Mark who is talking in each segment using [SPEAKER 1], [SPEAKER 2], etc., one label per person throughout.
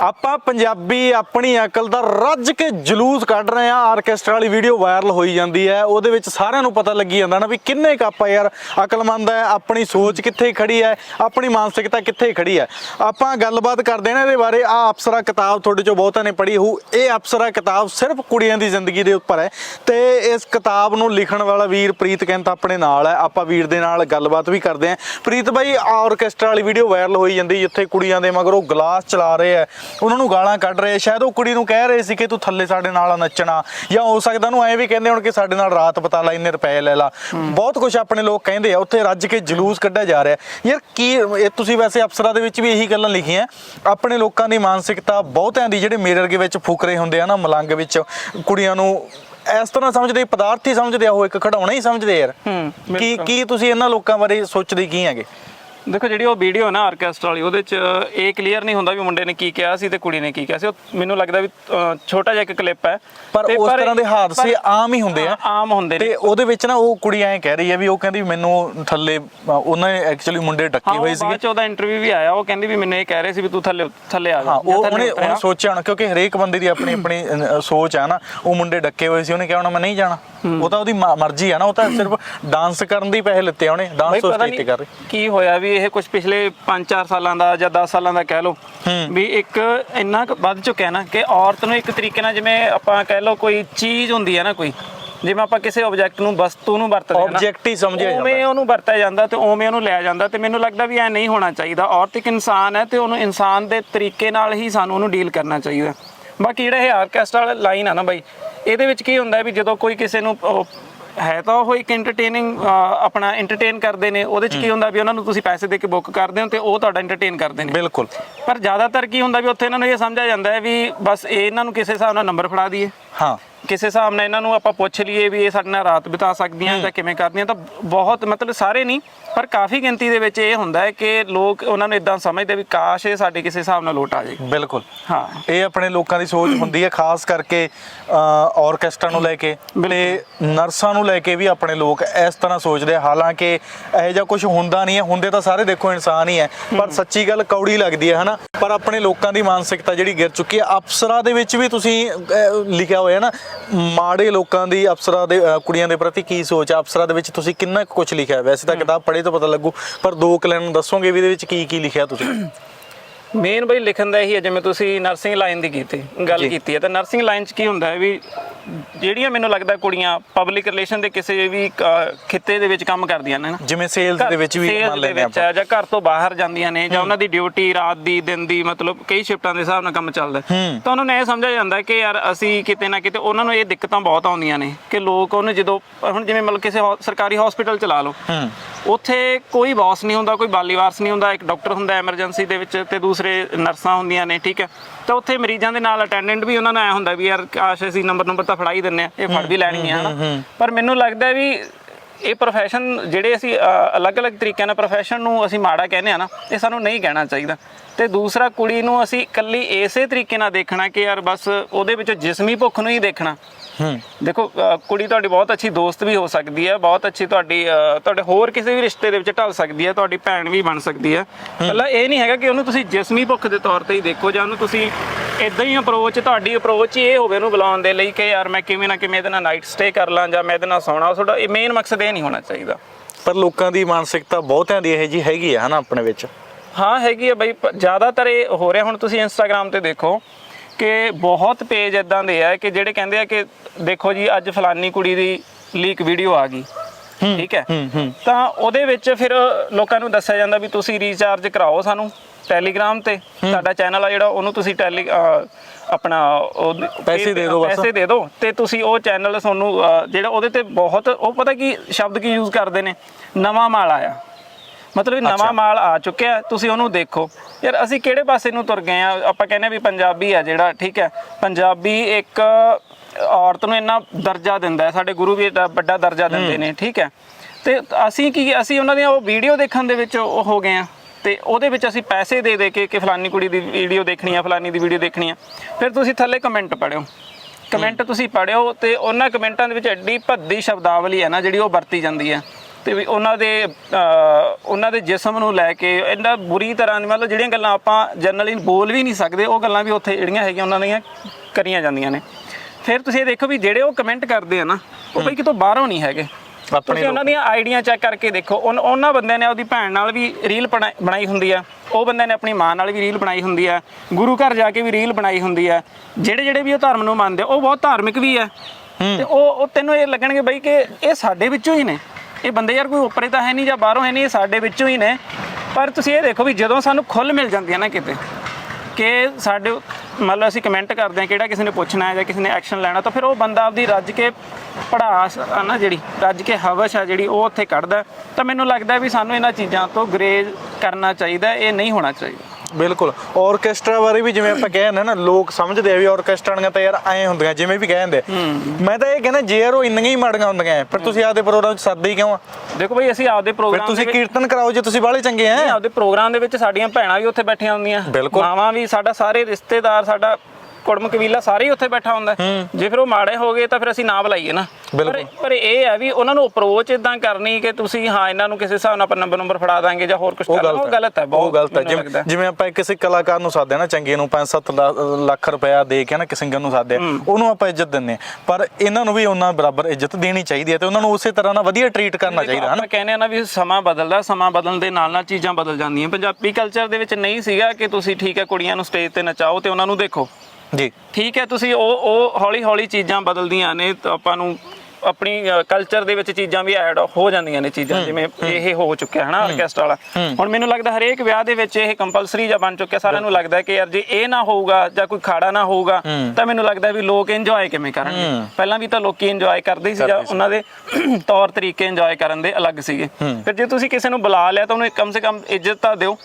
[SPEAKER 1] ਆਪਾਂ ਪੰਜਾਬੀ ਆਪਣੀ ਅਕਲ ਦਾ ਰੱਜ ਕੇ ਜਲੂਸ ਕੱਢ ਰਹੇ ਆ ਆਰਕੈਸਟਰਾ ਵਾਲੀ ਵੀਡੀਓ ਵਾਇਰਲ ਹੋਈ ਜਾਂਦੀ ਹੈ। ਉਹਦੇ ਵਿੱਚ ਸਾਰਿਆਂ ਨੂੰ ਪਤਾ ਲੱਗੀ ਜਾਂਦਾ ਨਾ ਵੀ ਕਿੰਨੇ ਕੁ ਆਪਾਂ ਯਾਰ ਅਕਲਮੰਦ ਹੈ, ਆਪਣੀ ਸੋਚ ਕਿੱਥੇ ਖੜੀ ਹੈ, ਆਪਣੀ ਮਾਨਸਿਕਤਾ ਕਿੱਥੇ ਖੜੀ ਹੈ। ਆਪਾਂ ਗੱਲਬਾਤ ਕਰਦੇ ਨੇ ਇਹਦੇ ਬਾਰੇ। ਆ ਅਪਸਰਾ ਕਿਤਾਬ ਤੁਹਾਡੇ ਚੋਂ ਬਹੁਤਾਂ ਨੇ ਪੜ੍ਹੀ ਹੋਊ। ਇਹ ਅਪਸਰਾ ਕਿਤਾਬ ਸਿਰਫ ਕੁੜੀਆਂ ਦੀ ਜ਼ਿੰਦਗੀ ਦੇ ਉੱਪਰ ਹੈ ਤੇ ਇਸ ਕਿਤਾਬ ਨੂੰ ਲਿਖਣ ਵਾਲਾ ਵੀਰ ਪ੍ਰੀਤ ਕਹਿੰਤ ਆਪਣੇ ਨਾਲ ਹੈ। ਆਪਾਂ ਵੀਰ ਦੇ ਨਾਲ ਗੱਲਬਾਤ ਵੀ ਕਰਦੇ ਆਂ ਪ੍ਰੀਤ ਬਾਈ ਆਰਕੈਸਟਰਾ ਵਾਲੀ ਵੀਡੀਓ ਵਾਇਰਲ ਹੋਈ ਜਾਂਦੀ ਜਿੱਥੇ ਕੁੜੀਆਂ ਦੇ ਮਗਰੋਂ ਗਲਾਸ ਚਲਾ ਰਹੇ ਆ ਉਹਨਾਂ ਨੂੰ ਗਾਲਾਂ ਕੱਢ ਰਹੇ। ਸ਼ਾਇਦ ਉਹ ਕੁੜੀ ਨੂੰ ਕਹਿ ਰਹੇ ਸੀ ਕਿ ਤੂੰ ਥੱਲੇ ਸਾਡੇ ਨਾਲ ਨੱਚਣਾ। ਜਾਂ ਹੋ ਸਕਦਾ ਉਹਨੂੰ ਐਂ ਵੀ ਕਹਿੰਦੇ ਹੋਣ ਕਿ ਸਾਡੇ ਨਾਲ ਰਾਤ ਬਤਾ ਲੈ ਇੰਨੇ ਰੁਪਏ ਲੈ ਲਾ। ਬਹੁਤ ਕੁਝ ਆਪਣੇ ਲੋਕ ਕਹਿੰਦੇ ਆ ਉੱਥੇ ਰੱਜ ਕੇ ਜਲੂਸ ਕੱਢਿਆ ਜਾ ਰਿਹਾ। ਯਾਰ ਕੀ ਇਹ ਤੁਸੀਂ ਵੈਸੇ ਅਫਸਰਾਂ ਦੇ ਵਿੱਚ ਵੀ ਇਹੀ ਗੱਲਾਂ ਲਿਖੀਆਂ। ਆਪਣੇ ਲੋਕਾਂ ਦੀ ਮਾਨਸਿਕਤਾ ਬਹੁਤਿਆਂ ਦੀ ਜਿਹੜੇ ਮੇਰੇ ਵਰਗੇ ਵਿੱਚ ਫੁਕਰੇ ਹੁੰਦੇ ਆ ਨਾ ਮਲੰਗ ਵਿੱਚ ਕੁੜੀਆਂ ਨੂੰ ਇਸ ਤਰ੍ਹਾਂ ਸਮਝਦੇ ਪਦਾਰਥ ਹੀ ਸਮਝਦੇ ਆ ਉਹ ਇੱਕ ਖਿਡੌਣਾ ਹੀ ਸਮਝਦੇ ਯਾਰ। ਕੀ ਕੀ ਤੁਸੀਂ ਇਹਨਾਂ ਲੋਕਾਂ ਬਾਰੇ ਸੋਚਦੇ ਕੀ ਹੈਗੇ?
[SPEAKER 2] ਦੇਖੋ ਜਿਹੜੀ ਉਹ ਵੀਡੀਓ ਨਾ ਆਰਕੈਸਟਰਾ ਵਾਲੀ ਉਹਦੇ ਚ ਇਹ ਕਲੀਅਰ ਨਹੀਂ ਹੁੰਦਾ ਵੀ ਮੁੰਡੇ ਨੇ ਕੀ ਕਿਹਾ ਸੀ ਤੇ ਕੁੜੀ ਨੇ ਕੀ ਕਿਹਾ ਸੀ। ਉਹ ਮੈਨੂੰ ਲੱਗਦਾ ਵੀ ਛੋਟਾ ਜਿਹਾ ਇੱਕ ਕਲਿੱਪ ਹੈ।
[SPEAKER 1] ਪਰ
[SPEAKER 2] ਤੇ
[SPEAKER 1] ਉਸ ਤਰ੍ਹਾਂ ਦੇ ਹਾਦਸੇ
[SPEAKER 2] ਪਰ-
[SPEAKER 1] ਆਮ ਹੀ ਹੁੰਦੇ ਆ।
[SPEAKER 2] ਹਾਂ, ਆਮ ਹੁੰਦੇ ਨੇ।
[SPEAKER 1] ਤੇ ਉਹਦੇ ਵਿੱਚ ਨਾ ਉਹ ਕੁੜੀ ਐਂ ਕਹਿ ਰਹੀ ਹੈ ਵੀ ਉਹ ਕਹਿੰਦੀ ਮੈਨੂੰ ਥੱਲੇ ਅ, ਉਹਨਾਂ ਨੇ ਐਕਚੁਅਲੀ ਮੁੰਡੇ
[SPEAKER 2] ਹਾਂ ਉਹ
[SPEAKER 1] ਹੋਏ
[SPEAKER 2] ਬਾਅਦ ਚ ਉਹਦਾ ਇੰਟਰਵਿਊ ਵੀ ਆਇਆ ਉਹ ਕਹਿੰਦੀ ਵੀ ਮੈਨੂੰ ਇਹ ਕਹਿ ਰਹੇ ਸੀ ਵੀ ਤੂੰ ਥੱਲੇ ਥੱਲੇ ਆ ਜਾ
[SPEAKER 1] ਹਾਂ
[SPEAKER 2] ਜਾਂ
[SPEAKER 1] ਉਹ
[SPEAKER 2] ਥੱਲੇ
[SPEAKER 1] ਉਹਨੇ। ਉਹਨੇ ਸੋਚਿਆ ਹੋਣਾ ਕਿਉਂਕਿ ਹਰੇਕ ਬੰਦੇ ਦੀ ਆਪਣੀ ਆਪਣੀ ਅ, ਸੋਚ ਆ ਨਾ ਉਹ ਮੁੰਡੇ ਡੱਕੇ ਹੋਏ ਸੀ ਉਹਨੇ ਕਿਹਾ ਹੋਣਾ ਮੈਂ ਨਹੀਂ ਜਾਣਾ। ਉਹ ਤਾਂ ਉਹਦੀ ਮ- ਮਰਜ਼ੀ ਆ ਨਾ ਉਹ ਤਾਂ ਸਿਰਫ ਡਾਂਸ ਕਰਨ ਦੀ ਪੈਸੇ ਲਿੱਤੇ ਆ ਉਹਨੇ ਡਾਂਸ ਉਸ ਸਟੇਜ ਤੇ ਕਰ ਰਹੀ।
[SPEAKER 2] ਕੀ ਹੋਇਆ ਵੀ ਇਹ ਕੁਝ ਪਿਛਲੇ 5-4 ਸਾਲਾਂ ਦਾ ਜਾਂ 10 ਸਾਲਾਂ ਦਾ ਕਹਿ ਲਓ ਵੀ ਇੱਕ ਇੰਨਾ ਕੁ ਵੱਧ ਚੁੱਕਿਆ ਨਾ ਕਿ ਔਰਤ ਨੂੰ ਇੱਕ ਤਰੀਕੇ ਨਾਲ ਜਿਵੇਂ ਆਪਾਂ ਕਹਿ ਲਓ ਕੋਈ ਚੀਜ਼ ਹੁੰਦੀ ਹੈ ਨਾ ਕੋਈ ਜਿਵੇਂ ਆਪਾਂ ਕਿਸੇ ਆਬਜੈਕਟ ਨੂੰ ਵਸਤੂ ਨੂੰ ਵਰਤਦੇ ਹਾਂ
[SPEAKER 1] Object ਹੀ ਸਮਝਿਆ ਜਾਂਦਾ।
[SPEAKER 2] ਉਵੇਂ ਉਹਨੂੰ ਵਰਤਿਆ ਜਾਂਦਾ ਤੇ ਉਵੇਂ ਉਹਨੂੰ ਲਿਆ ਜਾਂਦਾ ਤੇ ਮੈਨੂੰ ਲੱਗਦਾ ਵੀ ਐ ਨਹੀਂ ਹੋਣਾ ਚਾਹੀਦਾ। ਔਰਤ ਇੱਕ ਇਨਸਾਨ ਹੈ ਤੇ ਉਹਨੂੰ ਇਨਸਾਨ ਦੇ ਤਰੀਕੇ ਨਾਲ ਹੀ ਸਾਨੂੰ ਉਹਨੂੰ ਡੀਲ ਕਰਨਾ ਚਾਹੀਦਾ। ਬਾਕੀ ਜਿਹੜਾ ਇਹ ਆਰਕੈਸਟਰਾ ਵਾਲਾ ਲਾਈਨ ਆ ਨਾ ਬਾਈ ਇਹਦੇ ਵਿੱਚ ਕੀ ਹੁੰਦਾ ਵੀ ਜਦੋਂ ਕੋਈ ਕਿਸੇ ਨੂੰ ਹੈ ਤਾਂ ਉਹ ਇੱਕ ਐਂਟਰਟੇਨਿੰਗ ਆਪਣਾ ਐਂਟਰਟੇਨ ਕਰਦੇ ਨੇ। ਉਹਦੇ ਚ ਕੀ ਹੁੰਦਾ ਵੀ ਉਹਨਾਂ ਨੂੰ ਤੁਸੀਂ ਪੈਸੇ ਦੇ ਕੇ ਬੁੱਕ ਕਰਦੇ ਹੋ ਤੇ ਉਹ ਤੁਹਾਡਾ ਐਂਟਰਟੇਨ ਕਰਦੇ ਨੇ।
[SPEAKER 1] ਬਿਲਕੁਲ।
[SPEAKER 2] ਪਰ ਜ਼ਿਆਦਾਤਰ ਕੀ ਹੁੰਦਾ ਵੀ ਉੱਥੇ ਇਹਨਾਂ ਨੂੰ ਇਹ ਸਮਝਿਆ ਜਾਂਦਾ ਹੈ ਵੀ ਬਸ ਇਹ ਇਹਨਾਂ ਨੂੰ ਕਿਸੇ ਹਿਸਾਬ ਨਾਲ ਨੰਬਰ ਫੜਾ ਦਈਏ।
[SPEAKER 1] ਹਾਂ।
[SPEAKER 2] ਕਿਸੇ ਹਿਸਾਬ ਨਾਲ ਇਹਨਾਂ ਨੂੰ ਆਪਾਂ ਪੁੱਛ ਲਈਏ ਵੀ ਇਹ ਸਾਡੇ ਨਾਲ ਰਾਤ ਬਿਤਾ ਸਕਦੀਆਂ ਜਾਂ ਕਿਵੇਂ ਕਰਦੀਆਂ ਤਾਂ ਬਹੁਤ ਮਤਲਬ ਸਾਰੇ ਨਹੀਂ ਪਰ ਕਾਫੀ ਗਿਣਤੀ ਦੇ ਵਿੱਚ ਇਹ ਹੁੰਦਾ ਹੈ ਕਿ ਲੋਕ ਉਹਨਾਂ ਨੂੰ ਇਦਾਂ ਸਮਝਦੇ ਵੀ ਕਾਸ਼ ਇਹ ਸਾਡੇ ਕਿਸੇ ਹਿਸਾਬ ਨਾਲ ਲੋਟ ਆ ਜਾਏ ਬਿਲਕੁਲ। ਹਾਂ।
[SPEAKER 1] ਇਹ ਆਪਣੇ ਲੋਕਾਂ ਦੀ ਸੋਚ ਹੁੰਦੀ ਹੈ ਖਾਸ ਕਰਕੇ ਆਰਕੈਸਟਰਾ ਨੂੰ ਲੈ ਕੇ ਤੇ ਨਰਸਾਂ ਨੂੰ ਲੈ ਕੇ ਵੀ ਆਪਣੇ ਲੋਕ ਇਸ ਤਰ੍ਹਾਂ ਸੋਚਦੇ। ਹਾਲਾਂਕਿ ਇਹੋ ਜਿਹਾ ਕੁਝ ਹੁੰਦਾ ਨਹੀਂ ਹੈ ਹੁੰਦੇ ਤਾਂ ਸਾਰੇ ਦੇਖੋ ਇਨਸਾਨ ਹੀ ਹੈ ਪਰ ਸੱਚੀ ਗੱਲ ਕੌੜੀ ਲੱਗਦੀ ਹੈ ਹਨਾ? ਪਰ ਆਪਣੇ ਲੋਕਾਂ ਦੀ ਮਾਨਸਿਕਤਾ ਜਿਹੜੀ ਗਿਰ ਚੁੱਕੀ ਹੈ ਅਪਸਰਾ ਦੇ ਵਿੱਚ ਵੀ ਤੁਸੀਂ ਲਿਖਿਆ ਹੋਇਆ ਨਾ ਮਾੜੇ ਲੋਕਾਂ ਦੀ ਅਪਸਰਾ ਦੇ ਕੁੜੀਆਂ ਦੇ ਪ੍ਰਤੀ ਕੀ ਸੋਚ ਹੈ ਅਪਸਰਾ ਦੇ ਵਿੱਚ ਤੁਸੀਂ ਕਿੰਨਾ ਕੁਝ ਲਿਖਿਆ? ਵੈਸੇ ਤਾਂ ਕਿਤਾਬ ਪੜ੍ਹੇ ਤਾਂ ਪਤਾ ਲੱਗੂ ਪਰ ਦੋ ਕਲੈਨ ਦੱਸੋਗੇ ਵੀ ਇਹਦੇ ਵਿੱਚ ਕੀ ਕੀ ਲਿਖਿਆ ਤੁਸੀਂ
[SPEAKER 2] ਮੇਨ ਬਈ ਲਿਖਣ ਦਾ ਇਹੀ ਹੈ ਜਿਵੇਂ ਤੁਸੀਂ ਨਰਸਿੰਗ ਲਾਈਨ ਦੀ ਕੀਤੀ ਗੱਲ
[SPEAKER 1] ਜੀ।
[SPEAKER 2] ਕੀਤੀ ਹੈ ਤਾਂ ਨਰਸਿੰਗ ਲਾਈਨ 'ਚ ਕੀ ਹੁੰਦਾ ਹੈ ਵੀ ਜਿਹੜੀਆਂ ਮੈਨੂੰ ਲੱਗਦਾ ਕੁੜੀਆਂ ਪਬਲਿਕ ਰਿਲੇਸ਼ਨ ਦੇ ਕਿਸੇ ਵੀ ਖਿੱਤੇ ਦੇ ਵਿੱਚ ਕੰਮ ਕਰਦੀਆਂ ਨੇ ਨਾ
[SPEAKER 1] ਜਿਵੇਂ ਸੇਲਸ ਦੇ ਵਿੱਚ ਵੀ ਮੰਨ
[SPEAKER 2] ਦੇ
[SPEAKER 1] ਲੈਂਦੇ ਆਪਾਂ।
[SPEAKER 2] ਜਾਂ ਘਰ ਤੋਂ ਬਾਹਰ ਜਾਂਦੀਆਂ ਨੇ ਜਾਂ ਉਹਨਾਂ ਦੀ ਡਿਊਟੀ ਰਾਤ ਦੀ ਦਿਨ ਦੀ ਮਤਲਬ ਕਈ ਸ਼ਿਫਟਾਂ ਦੇ ਹਿਸਾਬ ਨਾਲ ਕੰਮ ਚੱਲਦਾ। ਤਾਂ ਉਹਨਾਂ ਨੂੰ ਇਹ ਸਮਝਿਆ ਜਾਂਦਾ ਕਿ ਯਾਰ ਅਸੀਂ ਕਿਤੇ ਨਾ ਕਿਤੇ ਉਹਨਾਂ ਨੂੰ ਇਹ ਦਿੱਕਤਾਂ ਬਹੁਤ ਆਉਂਦੀਆਂ ਨੇ ਕਿ ਲੋਕ ਉਹਨੂੰ ਜਦੋਂ ਹੁਣ ਜਿਵੇਂ ਮਤਲਬ ਕਿਸੇ ਸਰਕਾਰੀ ਹਸਪੀਟਲ ਚਲਾ ਲਓ। ਉੱਥੇ ਕੋਈ ਬਾਸ ਨਹੀਂ ਹੁੰਦਾ ਕੋਈ ਬਾਲੀਵਾਰਸ ਨਹੀਂ ਹੁੰਦਾ ਇੱਕ ਡਾਕਟਰ ਹੁੰਦਾ ਐਮਰਜੈਂਸੀ ਦੇ ਵਿੱਚ ਤੇ ਦੂਸਰੇ ਨਰਸਾਂ ਹੁੰਦੀਆਂ ਨੇ ਠੀਕ ਹੈ। ਤਾਂ ਉੱਥੇ ਮਰੀਜ਼ਾਂ ਦੇ ਨਾਲ ਅਟੈਂਡੈਂਟ ਵੀ ਉਹਨਾਂ ਨੂੰ ਐ ਹੁੰਦਾ ਵੀ ਯਾਰ ਕਾਸ਼ ਅਸੀਂ ਨੰਬਰ ਨੰਬਰ ਤਾਂ ਫੜਾ ਹੀ ਦਿੰਨੇ ਆ ਇਹ ਫੜ ਵੀ ਲੈਣੀ ਆ ਹਨਾ? ਪਰ ਮੈਨੂੰ ਲੱਗਦਾ ਵੀ ਇਹ profession ਜਿਹੜੇ ਅਸੀਂ ਅਲੱਗ-ਅਲੱਗ ਤਰੀਕਿਆਂ ਨਾਲ profession ਨੂੰ ਅਸੀਂ ਮਾੜਾ ਕਹਿੰਦੇ ਆ ਨਾ ਇਹ ਸਾਨੂੰ ਨਹੀਂ ਕਹਿਣਾ ਚਾਹੀਦਾ। ਤੇ ਦੂਸਰਾ ਕੁੜੀ ਨੂੰ ਅਸੀਂ ਇਕੱਲੀ ਇਸੇ ਤਰੀਕੇ ਨਾਲ ਦੇਖਣਾ ਕਿ ਯਾਰ ਬਸ ਉਹਦੇ ਵਿੱਚ ਜਿਸਮੀ ਭੁੱਖ ਨੂੰ ਹੀ ਦੇਖਣਾ।
[SPEAKER 1] ਹੂੰ।
[SPEAKER 2] ਦੇਖੋ ਕੁੜੀ ਤੁਹਾਡੀ ਬਹੁਤ ਅੱਛੀ ਦੋਸਤ ਵੀ ਹੋ ਸਕਦੀ ਹੈ ਬਹੁਤ ਅੱਛੀ ਤੁਹਾਡੀ ਤੁਹਾਡੇ ਹੋਰ ਕਿਸੇ ਵੀ ਰਿਸ਼ਤੇ ਦੇ ਵਿੱਚ ਢਲ ਸਕਦੀ ਹੈ ਤੁਹਾਡੀ ਭੈਣ ਵੀ ਬਣ ਸਕਦੀ ਹੈ। ਪਹਿਲਾਂ ਇਹ ਨਹੀਂ ਹੈਗਾ ਕਿ ਉਹਨੂੰ ਤੁਸੀਂ ਜਿਸਮੀ ਭੁੱਖ ਦੇ ਤੌਰ ਤੇ ਹੀ ਦੇਖੋ ਜਾਂ ਉਹਨੂੰ ਤੁਸੀਂ ਇਦਾਂ ਹੀ ਅਪਰੋਚ ਤੁਹਾਡੀ ਅਪਰੋਚ ਹੀ ਇਹ ਹੋਵੇ ਉਹਨੂੰ ਬੁਲਾਉਣ ਦੇ ਲਈ ਕਿ ਯਾਰ ਮੈਂ ਕਿਵੇਂ ਨਾ ਕਿਵੇਂ ਇਹਦੇ ਨਾਲ ਨਾਈਟ ਸਟੇ ਕਰ ਲਾਂ ਜਾਂ ਮੈਂ ਇਹਦੇ ਨਾਲ ਸੌਣਾ ਤੁਹਾਡਾ ਇਹ ਮੇਨ ਮਕਸਦ ਇਹ ਨਹੀਂ ਹੋਣਾ ਚਾਹੀਦਾ।
[SPEAKER 1] ਪਰ ਲੋਕਾਂ ਦੀ ਮਾਨਸਿਕਤਾ ਬਹੁਤਿਆਂ ਦੀ ਇਹੋ ਜੀ ਹੈਗੀ ਆ ਹਨਾ ਆਪਣੇ ਵਿੱਚ?
[SPEAKER 2] ਹਾਂ ਹੈਗੀ ਹੈ ਬਈ ਜ਼ਿਆਦਾਤਰ ਇਹ ਹੋ ਰਿਹਾ। ਹੁਣ ਤੁਸੀਂ ਇੰਸਟਾਗ੍ਰam ਤੇ ਦੇਖੋ ਕਿ ਬਹੁਤ ਪੇਜ ਇਦਾਂ ਦੇ ਆ ਕਿ ਜਿਹੜੇ ਕਹਿੰਦੇ ਆ ਕਿ ਦੇਖੋ ਜੀ ਅੱਜ ਫਲਾਨੀ ਕੁੜੀ ਦੀ ਲੀਕ ਵੀਡੀਓ ਆ ਗਈ। ਠੀਕ ਹੈ? ਤਾਂ ਉਹਦੇ ਵਿੱਚ ਫਿਰ ਲੋਕਾਂ ਨੂੰ ਦੱਸਿਆ ਜਾਂਦਾ ਵੀ ਤੁਸੀਂ ਰੀਚਾਰਜ ਕਰਾਓ ਸਾਨੂੰ ਟੈਲੀਗ੍ਰਾਮ ਤੇ। ਸਾਡਾ ਚੈਨਲ ਆ ਜਿਹੜਾ ਉਹਨੂੰ ਤੁਸੀਂ ਟੈਲੀ ਆਪਣਾ
[SPEAKER 1] ਪੈਸੇ ਦੇ ਦਿਓ।
[SPEAKER 2] ਪੈਸੇ ਦੇ ਦਿਓ। ਤੇ ਤੁਸੀਂ ਉਹ ਚੈਨਲ ਤੁਹਾਨੂੰ ਜਿਹੜਾ ਉਹਦੇ ਤੇ ਬਹੁਤ ਉਹ ਪਤਾ ਕੀ ਸ਼ਬਦ ਕੀ ਯੂਜ਼ ਕਰਦੇ ਨੇ? ਨਵਾਂ ਮਾਲ ਆਇਆ। ਮਤਲਬ ਨਵਾਂ ਮਾਲ ਆ ਚੁੱਕਿਆ ਤੁਸੀਂ ਉਹਨੂੰ ਦੇਖੋ। ਯਾਰ ਅਸੀਂ ਕਿਹੜੇ ਪਾਸੇ ਨੂੰ ਤੁਰ ਗਏ ਆ ਆਪਾਂ ਕਹਿੰਦੇ ਵੀ ਪੰਜਾਬੀ ਆ ਜਿਹੜਾ ਠੀਕ ਹੈ? ਪੰਜਾਬੀ ਇੱਕ ਔਰਤ ਨੂੰ ਇੰਨਾ ਦਰਜਾ ਦਿੰਦਾ ਸਾਡੇ ਗੁਰੂ ਵੀ ਵੱਡਾ ਦਰਜਾ ਦਿੰਦੇ ਨੇ ਠੀਕ ਹੈ? ਤੇ ਅਸੀਂ ਕੀ ਅਸੀਂ ਉਹਨਾਂ ਦੀਆਂ ਉਹ ਵੀਡੀਓ ਦੇਖਣ ਦੇ ਵਿੱਚ ਉਹ ਹੋ ਗਏ ਆ ਤੇ ਉਹਦੇ ਵਿੱਚ ਅਸੀਂ ਪੈਸੇ ਦੇ ਦੇ ਕੇ ਕਿ ਫਲਾਨੀ ਕੁੜੀ ਦੀ ਵੀਡੀਓ ਦੇਖਣੀ ਆ ਫਲਾਨੀ ਦੀ ਵੀਡੀਓ ਦੇਖਣੀ ਆ। ਫਿਰ ਤੁਸੀਂ ਥੱਲੇ ਕਮੈਂਟ ਪੜਿਓ ਕਮੈਂਟ ਤੁਸੀਂ ਪੜਿਓ ਤੇ ਉਹਨਾਂ ਕਮੈਂਟਾਂ ਦੇ ਵਿੱਚ ਐਡੀ ਭੱਦੀ ਸ਼ਬਦਾਵਲੀ ਹੈ ਨਾ ਜਿਹੜੀ ਉਹ ਵਰਤੀ ਜਾਂਦੀ ਹੈ। ਤੇ ਵੀ ਉਹਨਾਂ ਦੇ ਉਹਨਾਂ ਦੇ ਜਿਸਮ ਨੂੰ ਲੈ ਕੇ ਇੰਨਾ ਬੁਰੀ ਤਰ੍ਹਾਂ ਮਤਲਬ ਜਿਹੜੀਆਂ ਗੱਲਾਂ ਆਪਾਂ ਜਨਰਲੀ ਬੋਲ ਵੀ ਨਹੀਂ ਸਕਦੇ ਉਹ ਗੱਲਾਂ ਵੀ ਉੱਥੇ ਜਿਹੜੀਆਂ ਹੈਗੀਆਂ ਉਹਨਾਂ ਦੀਆਂ ਕਰੀਆਂ ਜਾਂਦੀਆਂ ਨੇ। ਫਿਰ ਤੁਸੀਂ ਇਹ ਦੇਖੋ ਵੀ ਜਿਹੜੇ ਉਹ ਕਮੈਂਟ ਕਰਦੇ ਆ ਨਾ ਉਹ ਬਈ ਕਿਤੋਂ ਬਾਹਰੋਂ ਨਹੀਂ ਹੈਗੇ। ਤੁਸੀਂ ਉਹਨਾਂ ਦੀਆਂ ਆਈਡੀਆਂ ਚੈੱਕ ਕਰਕੇ ਦੇਖੋ ਉਨ- ਉਹਨਾਂ ਬੰਦਿਆਂ ਨੇ ਉਹਦੀ ਭੈਣ ਨਾਲ ਵੀ ਰੀਲ ਬਣਾਈ ਹੁੰਦੀ ਆ। ਉਹ ਬੰਦਿਆਂ ਨੇ ਆਪਣੀ ਮਾਂ ਨਾਲ ਵੀ ਰੀਲ ਬਣਾਈ ਹੁੰਦੀ ਆ। ਗੁਰੂ ਘਰ ਜਾ ਕੇ ਵੀ ਰੀਲ ਬਣਾਈ ਹੁੰਦੀ ਆ। ਜਿਹੜੇ ਜਿਹੜੇ ਵੀ ਉਹ ਧਰਮ ਨੂੰ ਮੰਨਦੇ ਆ, ਉਹ ਬਹੁਤ ਧਾਰਮਿਕ ਵੀ ਆ। ਤੇ ਉਹ ਉਹ ਤੈਨੂੰ ਇਹ ਲੱਗਣਗੇ ਬਈ ਕਿ ਇਹ ਸਾਡੇ ਵਿੱਚੋਂ ਹੀ ਨੇ। ਇਹ ਬੰਦੇ ਯਾਰ ਕੋਈ ਉੱਪਰੇ ਤਾਂ ਹੈ ਨਹੀਂ ਜਾਂ ਬਾਹਰੋਂ ਹੈ ਨਹੀਂ, ਇਹ ਸਾਡੇ ਵਿੱਚੋਂ ਹੀ ਨੇ। ਪਰ ਤੁਸੀਂ ਇਹ ਦੇਖੋ ਵੀ ਜਦੋਂ ਸਾਨੂੰ ਖੁੱਲ ਮਿਲ ਜਾਂਦੀ ਹੈ ਨਾ ਕਿਤੇ, ਕਿ ਸਾਡੇ ਮਤਲਬ ਅਸੀਂ ਕਮੈਂਟ ਕਰਦੇ ਹਾਂ ਕਿਹੜਾ ਕਿਸੇ ਨੇ ਪੁੱਛਣਾ ਹੈ ਜਾਂ ਕਿਸੇ ਨੇ ਐਕਸ਼ਨ ਲੈਣਾ, ਤਾਂ ਫਿਰ ਉਹ ਬੰਦਾ ਆਪਦੀ ਰੱਜ ਕੇ ਪੜਾਸ ਆ ਨਾ ਜਿਹੜੀ, ਰੱਜ ਕੇ ਹਵਸ਼ ਆ ਜਿਹੜੀ, ਉਹ ਉੱਥੇ ਕੱਢਦਾ ਤਾਂ ਮੈਨੂੰ ਲੱਗਦਾ ਵੀ ਸਾਨੂੰ ਇਹਨਾਂ ਚੀਜ਼ਾਂ ਤੋਂ ਗਰੇਜ ਕਰਨਾ ਚਾਹੀਦਾ ਇਹ ਨਹੀਂ ਹੋਣਾ ਚਾਹੀਦਾ।
[SPEAKER 1] ਬਿਲਕੁਲ। ਆਰਕੈਸਟਰਾ ਬਾਰੇ ਵੀ ਜਿਵੇਂ ਆਪਾਂ ਕਹਿੰਦੇ ਨਾ ਲੋਕ ਸਮਝਦੇ ਆ ਵੀ ਆਰਕੈਸਟਰਾਆਂ ਤਾਂ ਯਾਰ ਐ ਹੁੰਦੀਆਂ ਜਿਵੇਂ ਵੀ ਕਹਿੰਦੇ ਮੈਂ ਤਾਂ ਇਹ ਕਹਿੰਦਾ ਜੇ ਯਾਰ ਉਹ ਇੰਨੀਆਂ ਹੀ ਮਾੜੀਆਂ ਹੁੰਦੀਆਂ ਫਿਰ ਤੁਸੀਂ ਆਪਦੇ ਪ੍ਰੋਗਰਾਮ 'ਚ ਸੱਦੇ ਹੀ ਕਿਉਂ ਆ?
[SPEAKER 2] ਦੇਖੋ ਬਈ ਅਸੀਂ ਆਪਦੇ ਪ੍ਰੋਗਰਾਮ
[SPEAKER 1] ਤੁਸੀਂ ਕੀਰਤਨ ਕਰਾਓ ਜੇ ਤੁਸੀਂ ਬਾਹਲੇ ਚੰਗੇ ਆ।
[SPEAKER 2] ਆਪਦੇ ਪ੍ਰੋਗਰਾਮ ਦੇ ਵਿੱਚ ਸਾਡੀਆਂ ਭੈਣਾਂ ਵੀ ਉੱਥੇ ਬੈਠੀਆਂ ਹੁੰਦੀਆਂ। ਮਾਵਾਂ ਵੀ ਸਾਡਾ ਸਾਰੇ ਰਿਸ਼ਤੇਦਾਰ ਸਾਡਾ ਕੁੜਮ ਕਬੀਲਾ ਸਾਰੇ ਹੀ ਉੱਥੇ ਬੈਠਾ ਹੁੰਦਾ। ਜੇ ਫਿਰ ਉਹ ਮਾੜੇ ਹੋ ਗਏ ਤਾਂ ਫਿਰ ਅਸੀਂ ਨਾ ਬੁਲਾਈਏ ਨਾ। ਪਰ। ਪਰ ਇਹ ਹੈ ਵੀ ਉਹਨਾਂ ਨੂੰ ਅਪਰੋਚ ਇਦਾਂ ਕਰਨੀ ਕਿ ਤੁਸੀਂ ਹਾਂ ਇਹਨਾਂ ਨੂੰ ਕਿਸੇ ਹਿਸਾਬ ਨਾਲ ਆਪਾਂ ਨੰਬਰ ਨੰਬਰ ਫੜਾ ਦਾਂਗੇ ਜਾਂ ਹੋਰ ਕੁਝ
[SPEAKER 1] ਉਹ
[SPEAKER 2] ਕਰ ਉਹ ਗਲਤ ਹੈ ਬਹੁਤ
[SPEAKER 1] ਗਲਤ ਹੈ। ਜਿਵੇਂ ਆਪਾਂ ਕਿਸੇ ਕਲਾਕਾਰ ਨੂੰ ਸਾਦੇ ਨਾ ਚੰਗੇ ਨੂੰ 5-7 ਲੱਖ ਰੁਪਇਆ ਦੇ ਕੇ ਨਾ ਕਿਸੇ ਸਿੰਗਰ ਨੂੰ ਸਾਦੇ ਉਹਨੂੰ ਆਪਾਂ ਇੱਜ਼ਤ ਦਿੰਨੇ। ਪਰ ਇਹਨਾਂ ਨੂੰ ਵੀ ਉਹਨਾਂ ਬਰਾਬਰ ਇੱਜ਼ਤ ਦੇਣੀ ਚਾਹੀਦੀ ਹੈ ਤੇ ਉਹਨਾਂ ਨੂੰ ਉਸੇ ਤਰ੍ਹਾਂ ਨਾਲ ਵਧੀਆ ਟਰੀਟ ਕਰਨਾ ਚਾਹੀਦਾ ਹਨ?
[SPEAKER 2] ਆਪਾਂ ਕਹਿੰਦੇ ਆ ਨਾ ਵੀ ਸਮਾਂ ਬਦਲਦਾ ਸਮਾਂ ਬਦਲਣ ਦੇ ਨਾਲ ਨਾਲ ਚੀਜ਼ਾਂ ਬਦਲ ਜਾਂਦੀਆਂ। ਪੰਜਾਬੀ ਕਲਚਰ ਦੇ ਵਿੱਚ ਨਹੀਂ ਸੀਗਾ ਕਿ ਤੁਸੀਂ ਠੀਕ ਹੈ ਕੁੜੀਆਂ ਨੂੰ ਸਟੇਜ ਤੇ ਨਚਾਓ ਤੇ ਉਹਨਾਂ ਨੂੰ ਦੇਖੋ।
[SPEAKER 1] ਜੀ।
[SPEAKER 2] ਠੀਕ ਹੈ ਤੁਸੀਂ ਉਹ ਉਹ ਹੌਲੀ ਹੌਲੀ ਚੀਜ਼ਾਂ ਬਦਲਦੀਆਂ ਨੇ ਤਾਂ ਆਪਾਂ ਨੂੰ ਆਪਣੀ ਕਲਚਰ ਦੇ ਵਿੱਚ ਚੀਜ਼ਾਂ ਵੀ ਐਡ ਹੋ ਜਾਂਦੀਆਂ ਨੇ ਚੀਜ਼ਾਂ ਜਿਵੇਂ ਇਹ ਹੋ ਚੁੱਕਿਆ ਹੈ ਨਾ ਆਰਕੈਸਟਰਾ ਵਾਲਾ ਹੁਣ ਮੈਨੂੰ ਲੱਗਦਾ ਹਰੇਕ ਵਿਆਹ ਦੇ ਵਿੱਚ ਇਹ ਕੰਪਲਸਰੀ ਜਾਂ ਬਣ ਚੁੱਕਿਆ ਸਾਰਿਆਂ ਨੂੰ ਲੱਗਦਾ ਕਿ ਯਾਰ ਜੇ ਇਹ ਨਾ ਹੋਊਗਾ ਜਾਂ ਕੋਈ ਖਾੜਾ ਨਾ ਹੋਊਗਾ ਤਾਂ ਮੈਨੂੰ ਲੱਗਦਾ ਵੀ ਲੋਕ ਇੰਜੋਏ ਕਿਵੇਂ ਕਰਨਗੇ। ਪਹਿਲਾਂ ਵੀ ਤਾਂ ਲੋਕੀ ਇੰਜੋਏ ਕਰਦੇ ਸੀ ਜਾਂ ਉਹਨਾਂ ਦੇ ਤੌਰ ਤਰੀਕੇ ਇੰਜੋਏ ਕਰਨ ਦੇ ਅਲੱਗ ਸੀਗੇ। ਫਿਰ ਜੇ ਤੁਸੀਂ ਕਿਸੇ ਨੂੰ ਬੁਲਾ ਲਿਆ ਤਾਂ ਉਹਨੂੰ ਕਮ ਸੇ ਕਮ ਇੱਜ਼ਤ ਤਾਂ ਦਿਓ।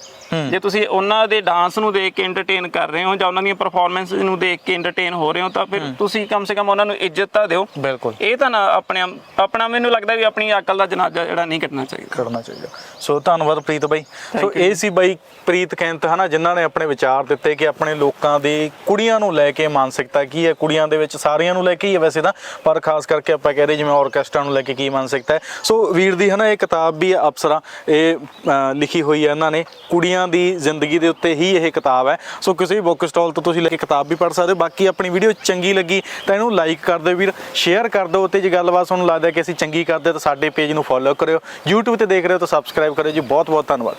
[SPEAKER 2] ਜੇ ਤੁਸੀਂ ਉਹਨਾਂ ਦੇ ਡਾਂਸ ਨੂੰ ਦੇਖ ਕੇ ਐਂਟਰਟੇਨ ਕਰ ਰਹੇ ਹੋ ਜਾਂ ਉਹਨਾਂ ਦੀਆਂ ਪਰਫਾਰਮੈਂਸ ਨੂੰ ਦੇਖ ਕੇ ਐਂਟਰਟੇਨ ਹੋ ਰਹੇ ਹੋ ਤਾਂ ਫਿਰ ਤੁਸੀਂ ਕਮ ਸੇ ਕਮ ਉਹਨਾਂ ਨੂੰ ਇੱਜ਼ਤ ਤਾਂ ਦਿਓ।
[SPEAKER 1] ਬਿਲਕੁਲ।
[SPEAKER 2] ਇਹ ਤਾਂ ਨਾ ਆਪਣੇ ਆਪਣਾ ਮੈਨੂੰ ਲੱਗਦਾ ਵੀ ਆਪਣੀ ਅਕਲ ਦਾ ਜਨਾਜ਼ਾ ਜਿਹੜਾ ਨਹੀਂ ਕੱਢਣਾ ਚਾਹੀਦਾ।
[SPEAKER 1] ਕਰਨਾ ਚਾਹੀਦਾ। ਸੋ ਧੰਨਵਾਦ ਪ੍ਰੀਤ ਬਾਈ। ਸੋ ਇਹ ਸੀ ਬਾਈ ਪ੍ਰੀਤ ਕੈਂਤ ਹਨਾ ਜਿਨ੍ਹਾਂ ਨੇ ਆਪਣੇ ਵਿਚਾਰ ਦਿੱਤੇ ਕਿ ਆਪਣੇ ਲੋਕਾਂ ਦੀ ਕੁੜੀਆਂ ਨੂੰ ਲੈ ਕੇ ਮਾਨਸਿਕਤਾ ਕੀ ਹੈ ਕੁੜੀਆਂ ਦੇ ਵਿੱਚ ਸਾਰੀਆਂ ਨੂੰ ਲੈ ਕੇ ਹੀ ਹੈ ਵੈਸੇ ਤਾਂ ਪਰ ਖਾਸ ਕਰਕੇ ਆਪਾਂ ਕਹਿ ਰਹੇ ਜਿਵੇਂ ਆਰਕੈਸਟਰਾ ਨੂੰ ਲੈ ਕੇ ਕੀ ਮਾਨਸਿਕਤਾ ਹੈ। ਸੋ ਵੀਰ ਦੀ ਹਨਾ ਇਹ ਕਿਤਾਬ ਵੀ ਹੈ ਅਪਸਰਾ। ਇਹ ਲਿਖੀ ਹੋਈ ਹੈ ਇਹਨਾਂ ਨੇ ਕੁੜੀਆਂ ਦੀ ਜ਼ਿੰਦਗੀ ਦੇ ਉੱਤੇ ਹੀ ਇਹ ਕਿਤਾਬ ਹੈ। ਸੋ ਕਿਸੇ ਵੀ ਬੁੱਕ ਸਟਾਲ ਤੋਂ ਤੁਸੀਂ ਲੈ ਕੇ ਕਿਤਾਬ ਵੀ ਪੜ੍ਹ ਸਕਦੇ ਹੋ। ਬਾਕੀ ਆਪਣੀ ਵੀਡੀਓ ਚੰਗੀ ਲੱਗੀ ਤਾਂ ਇਹਨੂੰ ਲਾਈਕ ਕਰ ਦਿਓ ਵੀਰ ਸ਼ੇਅਰ ਕਰ ਦਿਓ ਤੇ ਜੇ ਗੱਲਬਾਤ ਤੁਹਾਨੂੰ ਲੱਗਦਾ ਕਿ ਅਸੀਂ ਚੰਗੀ ਕਰਦੇ ਤਾਂ ਸਾਡੇ ਪੇਜ ਨੂੰ ਫੋਲੋ ਕਰਿਓ। YouTube ਤੇ ਦੇਖ ਰਹੇ ਹੋ ਤਾਂ ਸਬਸਕ੍ਰਾਈਬ ਕਰਿਓ ਜੀ। ਬਹੁਤ ਬਹੁਤ ਧੰਨਵਾਦ।